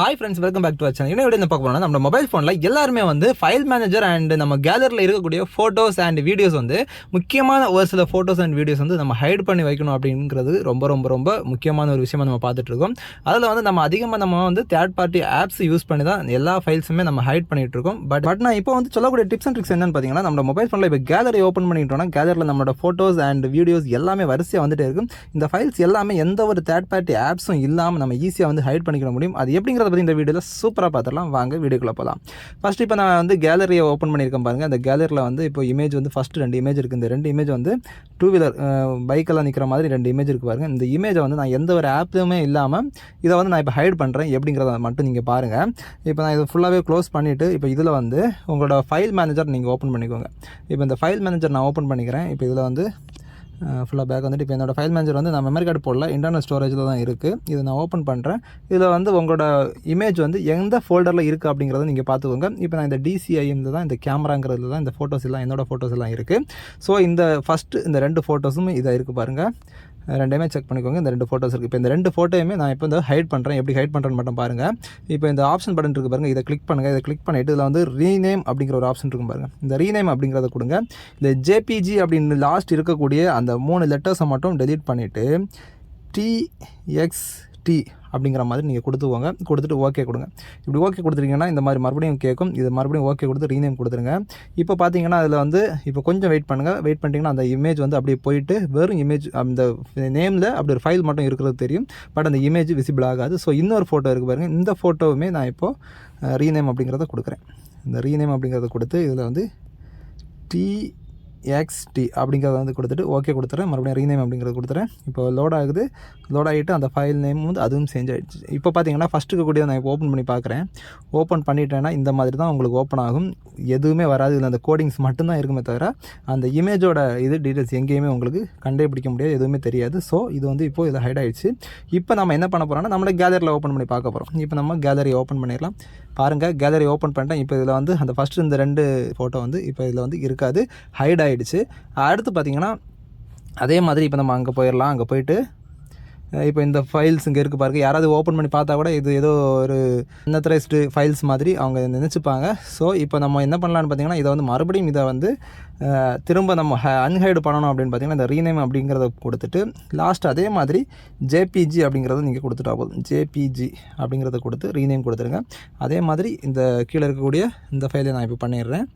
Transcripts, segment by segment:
Hi friends welcome back to channel என்ன video பார்க்க போனால் நம்ம மொபைல் ஃபோனில் எல்லாருமே வந்து ஃபைல் மேனேஜர் அண்ட் நம்ம கேலரியில் இருக்கக்கூடிய ஃபோட்டோஸ் அண்ட் வீடியோஸ் வந்து முக்கியமான ஒரு சில ஃபோட்டோஸ் அண்ட் வீடியோஸ் வந்து நம்ம ஹைட் பண்ணி வைக்கணும் அப்படிங்கிறது ரொம்ப ரொம்ப ரொம்ப முக்கியமான ஒரு விஷயமா நம்ம பார்த்துட்டு இருக்கோம். அதில் வந்து நம்ம அதிகமாக நம்ம வந்து தேர்ட் பார்ட்டி ஆப்ஸ் யூஸ் பண்ணி தான் எல்லா ஃபைல்ஸுமே நம்ம ஹைட் பண்ணிட்டு இருக்கோம். பட் பட் நான் இப்போ வந்து சொல்லக்கூடிய டிப்ஸ் அண்ட் ட்ரிக்ஸ் என்னன்னு பார்த்தீங்கன்னா நம்ம மொபைல் ஃபோனில் இப்போ கேலரி ஓப்பன் பண்ணிட்டோம்னா கேலரியில் நம்மளோட ஃபோட்டோஸ் அண்ட் வீடியோஸ் எல்லாமே வரிசையாக வந்துட்டே இருக்கும். இந்த ஃபைல்ஸ் எல்லாமே எந்த ஒரு தேர்ட் பார்ட்டி ஆப்ஸும் இல்லாமல் நம்ம ஈஸியாக வந்து ஹைட் பண்ணிக்க முடியும். அது எப்படிங்கிறத பற்றி இந்த வீடியோவில் சூப்பராக பார்த்துடலாம் வாங்க வீடியோக்குள்ளே போகலாம் ஃபஸ்ட் இப்போ நான் வந்து கேலரியை ஓப்பன் பண்ணியிருக்கேன் பாருங்கள் அந்த கேலரியில் வந்து இப்போ இமேஜ் வந்து ஃபஸ்ட்டு ரெண்டு இமேஜ் இருக்குது இந்த ரெண்டு இமேஜ் வந்து டூ வீலர் பைக்கெல்லாம் நிற்கிற மாதிரி ரெண்டு இமேஜ் இருக்குது பாருங்கள் இந்த இமேஜை வந்து நான் எந்த ஒரு ஆப்லையுமே இல்லாமல் இதை வந்து நான் இப்போ ஹைட் பண்ணுறேன் எப்படிங்கிறத மட்டும் நீங்கள் பாருங்கள் இப்போ நான் இதை ஃபுல்லாகவே க்ளோஸ் பண்ணிவிட்டு இப்போ இதில் வந்து உங்களோட ஃபைல் மேனேஜர் நீங்கள் ஓப்பன் பண்ணிக்கோங்க. இப்போ இந்த ஃபைல் மேனேஜர் நான் ஓப்பன் பண்ணிக்கிறேன். இப்போ இதில் வந்து ஃபுல்லாக பேக் வந்துட்டு இப்போ என்னோடய ஃபைல் மேனேஜர் வந்து நான் மெமரி கார்டு போடல இன்டர்னல் ஸ்டோரேஜில் தான் இருக்குது இதை நான் ஓப்பன் பண்ணுறேன் இதில் வந்து உங்களோட இமேஜ் வந்து எந்த ஃபோல்டரில் இருக்குது அப்படிங்கிறத நீங்கள் பார்த்துக்கோங்க. இப்போ நான் இந்த டிசிஐஎம் தான் இந்த கேமராங்கிறதுல தான் இந்த ஃபோட்டோஸ் எல்லாம் என்னோட ஃபோட்டோஸ் எல்லாம் இருக்குது ஸோ இந்த ஃபஸ்ட்டு இந்த ரெண்டு ஃபோட்டோஸும் இதாக இருக்குது பாருங்கள் ரெண்டுமே செக் பண்ணிக்கோங்க. இந்த ரெண்டு ஃபோட்டோஸ் இருக்குது இப்போ இந்த ரெண்டு ஃபோட்டோயுமே நான் இப்போ வந்து ஹைட் பண்ணுறேன் எப்படி ஹைட் பண்ணுறேன்னு மட்டும் பாருங்கள் இப்போ இந்த ஆப்ஷன் பட்டன் இருக்குது பாருங்கள் இதை கிளிக் பண்ணுங்கள் இதை கிளிக் பண்ணிட்டு இதில் வந்து ரீநேம் அப்படிங்கிற ஒரு ஆப்ஷன் இருக்கும் பாருங்கள் இந்த ரீநேம் அப்படிங்கிறத கொடுங்க. இந்த ஜேபிஜி அப்படின்னு லாஸ்ட் இருக்கக்கூடிய அந்த மூணு லெட்டர்ஸை மட்டும் டெலீட் பண்ணிவிட்டு டிஎக்ஸ்டி அப்படிங்கிற மாதிரி நீங்கள் கொடுத்துக்கோங்க. கொடுத்துட்டு ஓகே கொடுங்க. இப்படி ஓகே கொடுத்துருக்கீங்கன்னா இந்த மாதிரி மறுபடியும் கேட்கும் இது மறுபடியும் ஓகே கொடுத்து ரீநேம் கொடுத்துருங்க. இப்போ பார்த்தீங்கன்னா அதில் வந்து இப்போ கொஞ்சம் வெயிட் பண்ணுங்கள் வெயிட் பண்ணிட்டீங்கன்னா அந்த இமேஜ் வந்து அப்படியே போயிட்டு வெறும் இமேஜ் அந்த நேமில் அப்படி ஒரு ஃபைல் மட்டும் இருக்கிறது தெரியும். பட் அந்த இமேஜ் விசிபிள் ஆகாது. ஸோ இன்னொரு ஃபோட்டோ இருக்குது பாருங்கள் இந்த ஃபோட்டோவுமே நான் இப்போது ரீநேம் அப்படிங்கிறத கொடுக்குறேன். இந்த ரீநேம் அப்படிங்கிறத கொடுத்து இதில் வந்து டி எக்ஸ்டி அப்படிங்கிறத வந்து கொடுத்துட்டு ஓகே கொடுத்துறேன். மறுபடியும் ரீநேம் அப்படிங்கிறத கொடுத்துறேன். இப்போ லோட் ஆகுது. லோட் ஆகிட்டு அந்த ஃபைல் நேம் வந்து அதுவும் சேஞ்ச் ஆகிடுச்சு இப்போ பார்த்தீங்கன்னா ஃபஸ்ட்டுக்கு கூடிய நான் இப்போ ஓப்பன் பண்ணி பார்க்குறேன். ஓப்பன் பண்ணிட்டேன்னா இந்த மாதிரி தான் உங்களுக்கு ஓப்பன் ஆகும். எதுவுமே வராது. இதில் அந்த கோடிங்ஸ் மட்டும்தான் இருக்குமே தவிர அந்த இமேஜோட இது டீட்டெயில்ஸ் எங்கேயுமே உங்களுக்கு கண்டுபிடிக்க முடியாது. எதுவுமே தெரியாது. ஸோ இது வந்து இப்போ இதில் ஹைட் ஆகிடுச்சு இப்போ நம்ம என்ன பண்ண போகிறோம்னா நம்மளே கேலரியில் ஓப்பன் பண்ணி பார்க்க போகிறோம் இப்போ நம்ம கேலரி ஓப்பன் பண்ணிடலாம். பாருங்கள் கேலரி ஓப்பன் பண்ணிட்டேன். இப்போ இதில் வந்து அந்த ஃபஸ்ட்டு இந்த ரெண்டு ஃபோட்டோ வந்து இப்போ இதில் வந்து இருக்காது. ஹைட் ஆகிடுச்சு அடுத்து பார்த்திங்கன்னா அதே மாதிரி இப்போ நம்ம அங்கே போயிடலாம் அங்கே போயிட்டு இப்போ இந்த ஃபைல்ஸ் இங்கே இருக்குது பாருங்கள் யாராவது ஓப்பன் பண்ணி பார்த்தா கூட இது ஏதோ ஒரு இன்னத்தரைஸ்டு ஃபைல்ஸ் மாதிரி அவங்க நினச்சிப்பாங்க. ஸோ இப்போ நம்ம என்ன பண்ணலான்னு பார்த்தீங்கன்னா இதை வந்து மறுபடியும் இதை வந்து திரும்ப நம்ம அன்ஹைடு பண்ணணும் அப்படின்னு பார்த்தீங்கன்னா இந்த ரீநேம் அப்படிங்கிறத கொடுத்துட்டு லாஸ்ட் அதே மாதிரி ஜேபிஜி அப்படிங்கிறத நீங்கள் கொடுத்துட்டா போதும். ஜேபிஜி அப்படிங்கிறத கொடுத்து ரீநேம் கொடுத்துருங்க. அதே மாதிரி இந்த கீழே இருக்கக்கூடிய இந்த ஃபைலை நான் இப்போ பண்ணிடுறேன்.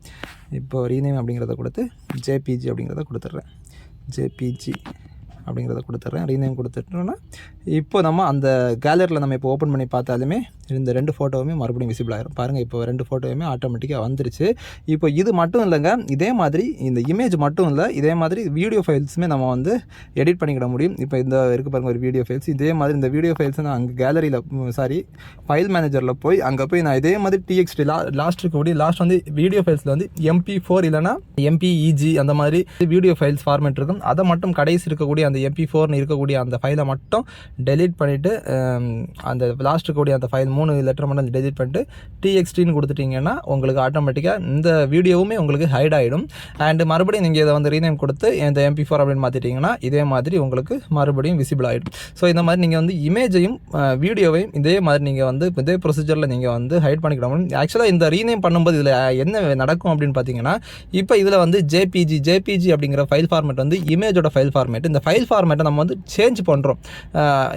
இப்போ ரீநேம் அப்படிங்கிறத கொடுத்து ஜேபிஜி அப்படிங்கிறத கொடுத்துட்றேன். ஜேபிஜி அப்படிங்கிறத கொடுத்துட்றேன். ரீநேம் கொடுத்துட்டோன்னா இப்போ நம்ம அந்த கேலரியில் நம்ம இப்போ ஓப்பன் பண்ணி பார்த்தாலுமே இந்த ரெண்டு ஃபோட்டோவுமே மறுபடியும் விசிபிள் ஆகிரும் பாருங்கள் இப்போ ரெண்டு ஃபோட்டோவுமே ஆட்டோமேட்டிக்காக வந்துருச்சு. இப்போ இது மட்டும் இல்லைங்க இதே மாதிரி இந்த இமேஜ் மட்டும் இல்லை இதே மாதிரி வீடியோ ஃபைல்ஸுமே நம்ம வந்து எடிட் பண்ணிக்கிட முடியும். இப்போ இந்த இருக்குது பாருங்கள் ஒரு வீடியோ ஃபைல்ஸ் இதே மாதிரி இந்த வீடியோ ஃபைல்ஸ் நான் அங்கே கேலரியில் சாரி ஃபைல் மேனேஜரில் போய் அங்கே போய் நான் இதே மாதிரி டிஎக்ஸ்டி லா லாஸ்ட் இருக்கக்கூடிய லாஸ்ட் வந்து வீடியோ ஃபைல்ஸில் வந்து எம்பி ஃபோர் இல்லைனா எம்பிஇஜி அந்த மாதிரி வீடியோ ஃபைல்ஸ் ஃபார்மேட் இருக்கும். அதை மட்டும் கடைசி இருக்கக்கூடிய அந்த எம்பி ஃபோர்னு இருக்கக்கூடிய அந்த ஃபைலை மட்டும் டெலீட் பண்ணிவிட்டு அந்த லாஸ்ட் இருக்கக்கூடிய அந்த ஃபைல் மூணு லெட்டர் மட்டும் டெலீட் பண்ணிட்டு டிஎக்ஸ்டின்னு கொடுத்துட்டிங்கன்னா உங்களுக்கு ஆட்டோமேட்டிக்காக இந்த வீடியோவுமே உங்களுக்கு ஹைட் ஆகிடும் அண்ட் மறுபடியும் நீங்கள் இதை வந்து ரீநேம் கொடுத்து இந்த எம்பி ஃபோர் அப்படின்னு மாற்றிட்டிங்கன்னா இதே மாதிரி உங்களுக்கு மறுபடியும் விசிபிள் ஆகிடும் ஸோ இந்த மாதிரி நீங்கள் வந்து இமேஜையும் வீடியோவையும் இதே மாதிரி நீங்கள் வந்து இதே ப்ரொசீஜரில் நீங்கள் வந்து ஹைட் பண்ணிக்கிட முடியும். ஆக்சுவலாக இந்த ரீநேம் பண்ணும்போது இதில் என்ன நடக்கும் அப்படின்னு பார்த்தீங்கன்னா இப்போ இதில் வந்து ஜேபிஜி ஜேபிஜி அப்படிங்கிற ஃபைல் ஃபார்மேட் வந்து இமேஜோட ஃபைல் ஃபார்மேட் இந்த ஃபைல் ஃபார்மேட்டை நம்ம வந்து சேஞ்ச் பண்ணுறோம்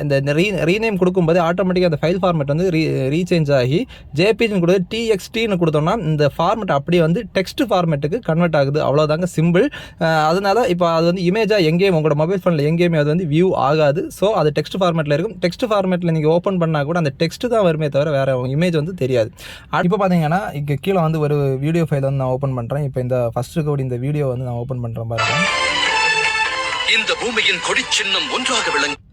இந்த ரீ ரீநேம் கொடுக்கும்போது ஆட்டோமேட்டிக்காக அந்த ஃபைல் ஃபார்மேட் வந்து ரீ ரீசேஞ்ச் ஆகி ஜேபிஜின்னு கொடுத்து டிஎக்ஸ்டின்னு கொடுத்தோம்னா இந்த ஃபார்மேட் அப்படியே வந்து டெக்ஸ்ட் ஃபார்மேட்டுக்கு கன்வெர்ட் ஆகுது. அவ்வளோதாங்க சிம்பிள் அதனால் இப்போ அது வந்து இமேஜாக எங்கேயும் உங்களோட மொபைல் ஃபோனில் எங்கேயுமே அது வந்து வியூ ஆகாது. ஸோ அது டெக்ஸ்ட் ஃபார்மேட்டில் இருக்கும். டெக்ஸ்ட் ஃபார்மேட்டில் நீங்கள் ஓப்பன் பண்ணால் கூட அந்த டெக்ஸ்ட் தான் வருமே தவிர வேறு இமேஜ் வந்து தெரியாது. இப்போ பார்த்தீங்கன்னா இங்கே கீழே வந்து ஒரு வீடியோ ஃபைல் வந்து நான் ஓப்பன் பண்ணுறேன் இப்போ இந்த ஃபஸ்ட் இருக்கக்கூடிய இந்த வீடியோ வந்து நான் ஓப்பன் பண்ணுறேன் பாருங்க இந்த பூமியின் கொடிச்சின்னம் ஒன்றாக விளங்கும்.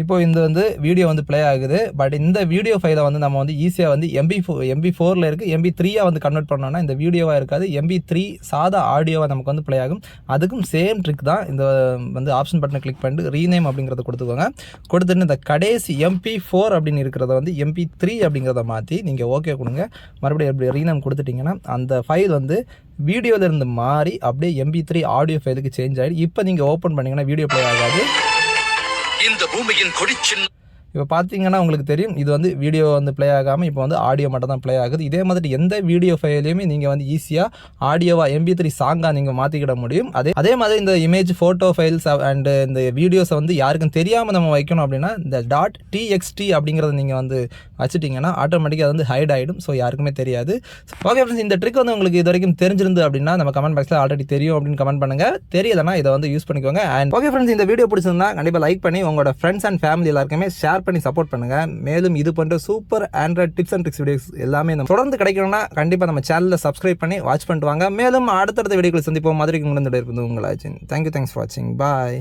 இப்போது இந்த வந்து வீடியோ வந்து ப்ளே ஆகுது. பட் இந்த வீடியோ ஃபைலை வந்து நம்ம வந்து ஈஸியாக வந்து எம்பி ஃபோ எம்பி ஃபோரில் இருக்குது எம்பி த்ரீயாக வந்து கன்வெர்ட் பண்ணோம்னா இந்த வீடியோவாக இருக்காது. எம்பி த்ரீ சாதா ஆடியோவாக நமக்கு வந்து ப்ளே ஆகும். அதுக்கும் சேம் ட்ரிக் தான் இந்த வந்து ஆப்ஷன் பட்டனை கிளிக் பண்ணிட்டு ரீநேம் அப்படிங்கிறத கொடுத்துக்கோங்க. கொடுத்துட்டு இந்த கடைசி எம்பி ஃபோர் அப்படின்னு இருக்கிறத வந்து எம்பி த்ரீ அப்படிங்கிறத மாற்றி நீங்கள் ஓகே கொடுங்க. மறுபடியும் எப்படி ரீநேம் கொடுத்துட்டிங்கன்னா அந்த ஃபைல் வந்து வீடியோவிலேருந்து மாறி அப்படியே எம்பி த்ரீ ஆடியோ ஃபைலுக்கு சேஞ்ச் ஆகிடும் இப்போ நீங்கள் ஓப்பன் பண்ணிங்கன்னா வீடியோ ப்ளே ஆகாது. இந்த பூமியின் கொடிச்சின்னம் இப்போ பார்த்தீங்கன்னா உங்களுக்கு தெரியும் இது வந்து வீடியோ வந்து ப்ளே ஆகாமல் இப்போ வந்து ஆடியோ மட்டும் தான் ப்ளே ஆகுது. இதே மாதிரி எந்த வீடியோ ஃபைலையுமே நீங்கள் வந்து ஈஸியாக ஆடியோவாக எம்பி த்ரீ சாங்காக நீங்கள் மாற்றிக்கிட முடியும். அதே அதே மாதிரி இந்த இமேஜ் ஃபோட்டோ ஃபைல்ஸ் அண்ட் இந்த வீடியோஸை வந்து யாருக்கும் தெரியாமல் நம்ம வைக்கணும் அப்படின்னா இந்த டாட் டிஎக்ஸ்டி அப்படிங்கிறத நீங்கள் வந்து வச்சுட்டிங்கன்னா ஆட்டோமேட்டிக்காக அது வந்து ஹைட் ஆகிடும் ஸோ யாருக்குமே தெரியாது. ஓகே ஃப்ரெண்ட்ஸ் இந்த ட்ரிக் வந்து உங்களுக்கு இது வரைக்கும் தெரிஞ்சிருந்து அப்படின்னா நம்ம கமெண்ட் பாக்ஸில் ஆல்ரெடி தெரியும் அப்படின்னு கமெண்ட் பண்ணுங்கள் தெரியலனா இதை வந்து யூஸ் பண்ணிக்கோங்க. அண்ட் ஓகே ஃப்ரெண்ட்ஸ் இந்த வீடியோ பிடிச்சிருந்தா கண்டிப்பாக லைக் பண்ணி உங்களோட ஃப்ரெண்ட்ஸ் அண்ட் ஃபேமிலி எல்லாருக்குமே ஷேர் பண்ணி சப்போர்ட் பண்ணுங்கள் மேலும் இது போன்ற super Android tips and tricks videos எல்லாமே நம்ம தொடர்ந்து கிடைக்கணும்னா கண்டிப்பாக நம்ம சேனலில் சப்ஸ்கிரைப் பண்ணி வாட்ச் பண்ணிட்டு வாங்க. மேலும் அடுத்தடுத்த வீடியோக்களை சந்திப்போம். மாதிரி உங்களுக்கு இருப்பது உங்களாச்சு தேங்க்யூ தேங்க்ஸ் ஃபார் வாட்சிங் பாய்